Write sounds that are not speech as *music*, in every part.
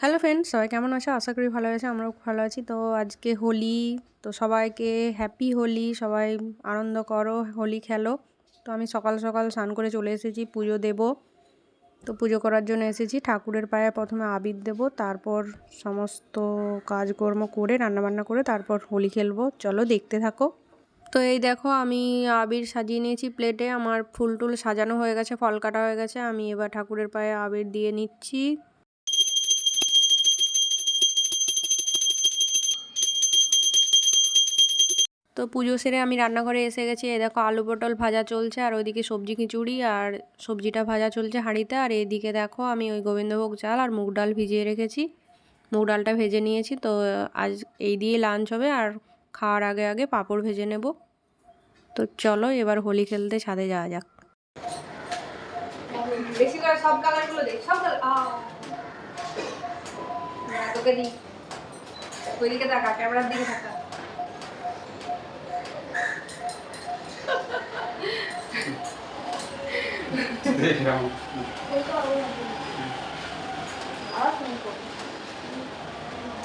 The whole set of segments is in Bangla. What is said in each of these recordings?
হ্যালো ফ্রেন্ড সবাই কেমন আছো? আশা করি ভালো আছে, আমরাও ভালো আছি। তো আজকে হোলি, তো সবাইকে হ্যাপি হোলি, সবাই আনন্দ করো, হোলি খেলো। তো আমি সকাল সকাল স্নান করে চলে এসেছি, পুজো দেব। তো পুজো করার জন্য এসেছি, ঠাকুরের পায়ে প্রথমে আবির দেব, তারপর সমস্ত কাজকর্ম করে, রান্নাবান্না করে, তারপর হোলি খেলব। চলো দেখতে থাকো। তো এই দেখো, আমি আবির সাজিয়ে নিয়েছি প্লেটে আমার ফুল টুল সাজানো হয়ে গেছে, ফল কাটা হয়ে গেছে। আমি এবার ঠাকুরের পায়ে আবির দিয়ে নিচ্ছি। তো পুজো সেরে আমি রান্নাঘরে এসে গেছি। এই দেখো, আলু পটল ভাজা চলছে, আর ওইদিকে সবজি খিচুড়ি, আর সবজিটা ভাজা চলছে হাঁড়িতে। আর এইদিকে দেখো, আমি ওই গোবিন্দভোগ চাল আর মুগ ডাল ভিজিয়ে রেখেছি। মুগ ডালটা ভেজে নিয়েছি, তো আজ এই দিয়ে লাঞ্চ হবে। আর খাওয়ার আগে আগে পাঁপড় ভেজে নেব। তো চলো এবার হোলি খেলতে ছাদে যাওয়া যাক বেশি করে সব কালারগুলো সব কালার তোকে দি ওইদিকে তাকা ক্যামেরার দিকে তাকা আবার ফোন করো।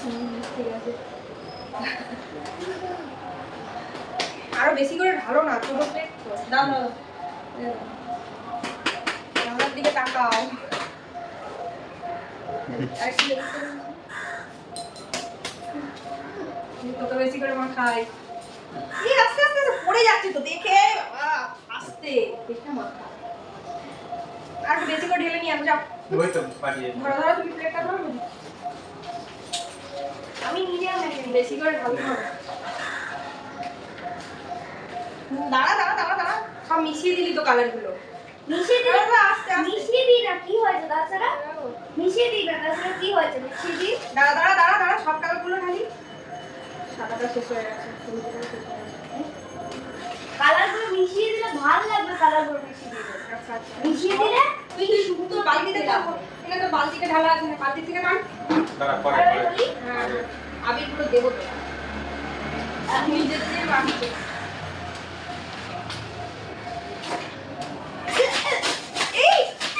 হুম, ঠিক আছে। আরও বেশি করে ঢালো না ছোট প্লেট তো দাও। আমার দিকে তাকাও। একটু বেশি করে মা খাই? এই আস্তে আস্তে পড়ে যাচ্ছে তো দেখে আস্তে আর বেশি করে ঢেলে নিয়ে আমি যাও। ওই তো পাঠিয়ে ধরো ধরো তুমি প্লেটটা ধরো আমি নিজে আমি বেশি করে হুম, দাঁড়া দাঁড়া দাঁড়া দাঁড়া। সব মিশিয়ে দিলি তো কালারগুলো। মিশিয়ে দিই? আস্তে আস্তে। মিশিয়ে দিই না? কি হয়েছে তাছাড়া? মিশিয়ে দিই না তাছাড়া কি হয়েছে? মিশিয়ে দিই? দাঁড়া দাঁড়া দাঁড়া দাঁড়া সব কালারগুলো সাদাটা শেষ হয়ে গেছে গেছে। কালারগুলো মিশিয়ে দিলে ভালো লাগবে কালারগুলো মিশিয়ে দিলে। আচ্ছা আচ্ছা। মিশিয়ে দিলে তুই কি বালতিতে তো এখানে তো বালতিতে ঢালা আছে না? বালতি থেকে টান দাঁড়া পরে পরে। হ্যাঁ আবিরগুলো দেবো তো নিজে দিয়ে এই দে দে দে দে দে দাদা দে দাদা বলি হ্যাপি হোলি বলো হ্যাপি হোলি আর মিশাচ্ছে না তরিকা আরে মিশিয়ে দিচ্ছিস তুই আরে কালার মিশিয়ে দিলে কালার কালারগুলো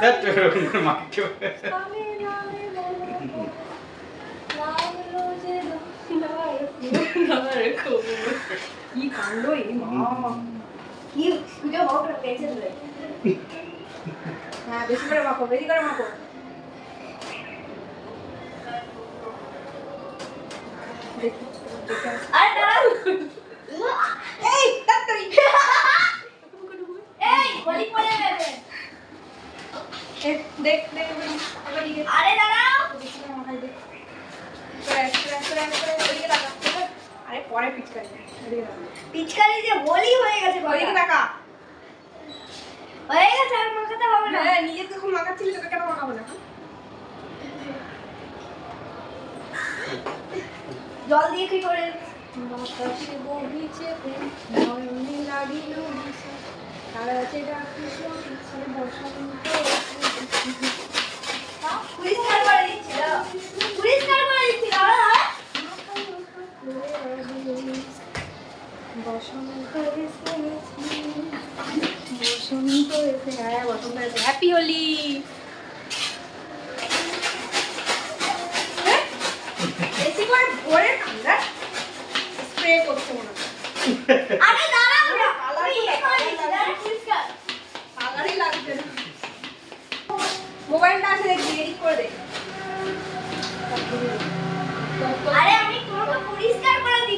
나 조용히 맡겨. 이 강도이 막. 음. 이 그저 먹을 때 괜찮네. হ্যাঁ বেশি করে মাখো বেশি করে মাখো। এই তাড়াতাড়ি। এই বলি পড়ে যাবে দেখ দেখ আরে দাঁড়াও। আরে পরে পিচকারি। পিচকারি যে হোলি হয়ে গেছে ওদিকে কথা। হয়ে গেছে আর মাখাতে হবে না। হ্যাঁ নিজে যখন মাখাচ্ছিলি তোকে কেন মাখাবো না জল দিয়ে কি করে? বাতাসে বহিছে নয়নে লাগিল বিষাদ, তারাতে ডাকে সহিছে বসন্ত। পরিষ্কার করে দিচ্ছি দাও। পরিষ্কার করে দিচ্ছি দাও, দাও। বসন্ত এসেছে বসন্ত এসে হ্যাঁ বসন্ত এসে হ্যাপি হোলি বেশি করে ভরে ঠান্ডা স্প্রে করছে মনে আরে দাঁড়াও। কালারই না মোবাইলটা আছে দেখবি এডিট করে দে। আরে আমি তোমাকে পরিষ্কার করে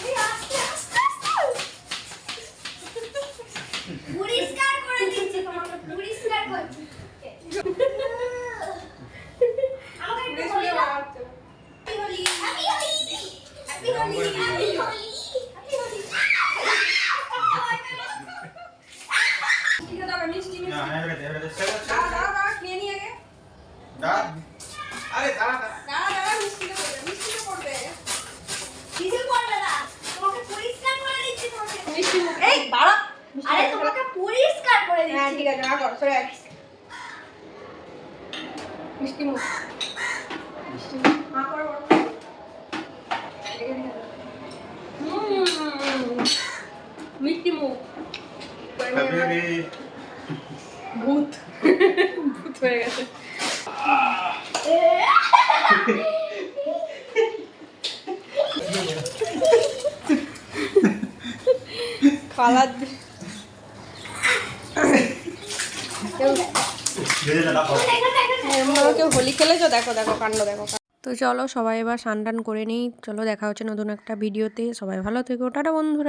*laughs* what are you Woody Frex. Mistimo. Mistimo. Mistimo. Muito. Muito Fala de... কেউ হোলি খেলেছো? দেখো দেখো কাণ্ড, দেখো তো চলো সবাই এবার স্নান করে নিই। চলো দেখা হচ্ছে নতুন একটা ভিডিওতে। সবাই ভালো থেকো। টাটা বন্ধুরা।